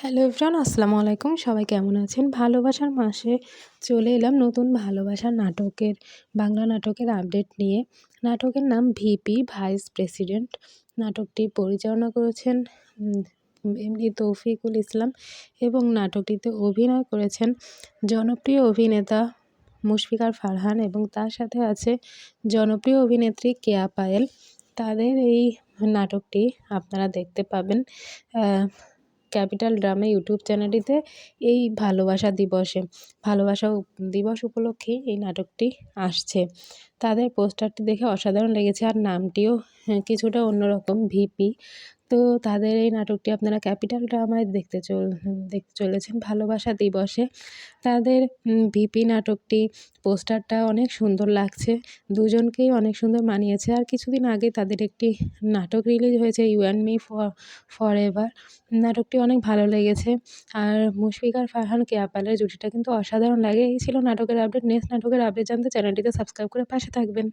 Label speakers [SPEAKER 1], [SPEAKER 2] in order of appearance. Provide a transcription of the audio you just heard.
[SPEAKER 1] Hello everyone, আসসালামু আলাইকুম। সবাই কেমন আছেন? ভালোবাসার মাসে চলে এলাম নতুন ভালোবাসার নাটকের, বাংলা নাটকের আপডেট নিয়ে। নাটকের নাম ভিপি, ভাইস প্রেসিডেন্ট। নাটকটি পরিচালনা করেছেন এমনি তৌফিকুল ইসলাম এবং নাটকটিতে অভিনয় করেছেন জনপ্রিয় অভিনেতা মুশফিকার ফারহান এবং তার সাথে আছে জনপ্রিয় অভিনেত্রী কেয়া পায়েল। তাদের এই নাটকটি আপনারা দেখতে পাবেন। ক্যাপিটাল ড্রামা ইউটিউব চ্যানেলটিতে এই ভালোবাসা দিবসে, ভালোবাসা দিবস উপলক্ষেই এই নাটকটি আসছে। তাদের পোস্টারটি দেখে অসাধারণ লেগেছে, আর নামটিও কিছুটা অন্যরকম, ভিপি। তো তাদের এই নাটকটি আপনারা ক্যাপিটাল ড্রামায় দেখতে চল দেখতে চলেছেন ভালোবাসা দিবসে। তাদের ভিপি নাটকটি, পোস্টারটা অনেক সুন্দর লাগছে, দুজনকেই অনেক সুন্দর মানিয়েছে। আর কিছুদিন আগে তাদের একটি নাটক রিলিজ হয়েছে, you and me for ever নাটকটি অনেক ভালো লেগেছে। আর মুশফিকার ফারহান কেয়া পালের জুটিটা কিন্তু অসাধারণ লাগে। এই ছিল নাটকের আপডেট। নেক্সট নাটকের আপডেট জানতে চ্যানেলটিকে সাবস্ক্রাইব করে পাশে থাকবেন।